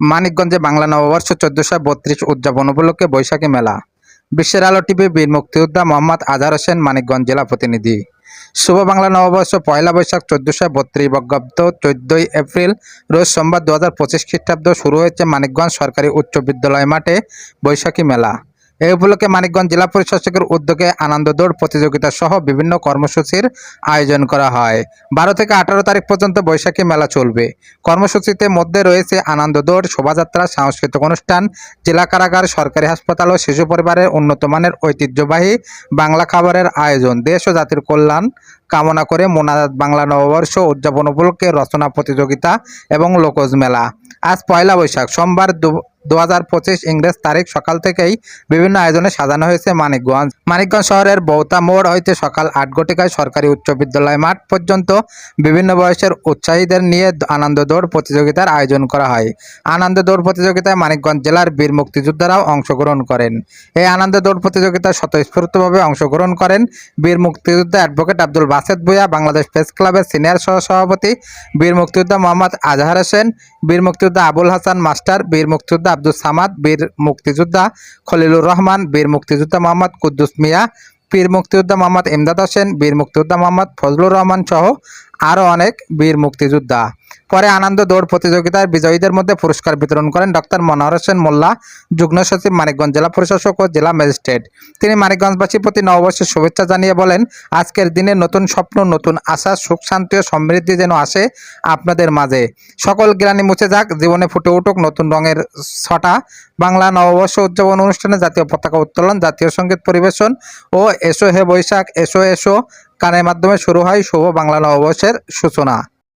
মানিকগঞ্জে বাংলা নববর্ষ চোদ্দশো বত্রিশ উদযাপন উপলক্ষে বৈশাখী মেলা। বিশ্বের আলো টিভি বীর মুক্তিযোদ্ধা মোহাম্মদ আজহার হোসেন মানিকগঞ্জ জেলা প্রতিনিধি। শুভ বাংলা নববর্ষ পয়লা বৈশাখ চোদ্দশো বত্রিশ বঙ্গাব্দ চোদ্দই এপ্রিল রোজ সোমবার দু হাজার পঁচিশ খ্রিস্টাব্দ শুরু হয়েছে মানিকগঞ্জ সরকারি উচ্চ বিদ্যালয় মাঠে বৈশাখী মেলা। এই উপলক্ষে মানিকগঞ্জ জেলা প্রশাসকের উদ্যোগে আনন্দ দৌড় প্রতিযোগিতা সহ বিভিন্ন কর্মসূচির আয়োজন করা হয়। বারো থেকে আঠারো তারিখ পর্যন্ত বৈশাখী মেলা চলবে। কর্মসূচিতে মধ্যে রয়েছে আনন্দ দৌড়, শোভাযাত্রা, সাংস্কৃতিক অনুষ্ঠান, জেলা কারাগার, সরকারি হাসপাতাল ও শিশু পরিবারের উন্নত মানের ঐতিহ্যবাহী বাংলা খাবারের আয়োজন। দেশ ও জাতির কল্যাণ কামনা করে মোনাজাত বাংলা নববর্ষ উদযাপন উপলক্ষে রচনা প্রতিযোগিতা এবং লোকজ মেলা। আজ পয়লা বৈশাখ। সোমবার দু হাজার পঁচিশ ইংরেজ তারিখ সকাল থেকেই বিভিন্ন আয়োজনে সাজানো হয়েছে মানিকগঞ্জ। মানিকগঞ্জ শহরের বৌতা মোড় হইতে সকাল আট ঘটিকায় সরকারি উচ্চ বিদ্যালয় মাঠ পর্যন্ত বিভিন্ন বয়সের উৎসাহীদের নিয়ে আনন্দ দৌড় প্রতিযোগিতার আয়োজন করা হয়। আনন্দ দৌড় প্রতিযোগিতায় মানিকগঞ্জ জেলার বীর মুক্তিযোদ্ধারাও অংশগ্রহণ করেন। এই আনন্দ দৌড় প্রতিযোগিতায় স্বতঃস্ফূর্তভাবে অংশগ্রহণ করেন বীর মুক্তিযোদ্ধা অ্যাডভোকেট আব্দুল বাসেদ ভুইয়া বাংলাদেশ প্রেস ক্লাবের সিনিয়র সহ সভাপতি বীর মুক্তিযোদ্ধা মোহাম্মদ আজহার হোসেন বীর মুক্তিযোদ্ধা আবুল হাসান মাস্টার, বীর মুক্তিযোদ্ধা আব্দুল সামাদ, বীর মুক্তিযোদ্ধা খলিলুর রহমান, বীর মুক্তিযোদ্ধা মোহাম্মদ কুদ্দুস মিয়া বীর মুক্তিযোদ্ধা মোহাম্মদ ইমদাদ হোসেন, বীর মুক্তিযোদ্ধা মোহাম্মদ ফজলুর রহমান সহ আরও অনেক বীর মুক্তিযোদ্ধা। পরে আনন্দ দৌড় প্রতিযোগিতার বিজয়ীদের মধ্যে পুরস্কার বিতরণ করেন ডক্টর মনোহর হোসেন মোল্লা, যুগ্ম সচিব মানিকগঞ্জ জেলা প্রশাসক ও জেলা ম্যাজিস্ট্রেট। তিনি মানিকগঞ্জবাসীর প্রতি নববর্ষের শুভেচ্ছা জানিয়ে বলেন, আজকের দিনে নতুন স্বপ্ন, নতুন আশা, সুখ, শান্তি ও সমৃদ্ধি যেন আসে আপনাদের মাঝে। সকল গ্লানি মুছে যাক, জীবনে ফুটে উঠুক নতুন রঙের ছটা। বাংলা নববর্ষ উদযাপন অনুষ্ঠানে জাতীয় পতাকা উত্তোলন, জাতীয় সংগীত পরিবেশন ও এসো হে বৈশাখ, এসো এসো গানের মাধ্যমে শুরু হয় শুভ বাংলা নববর্ষের সূচনা।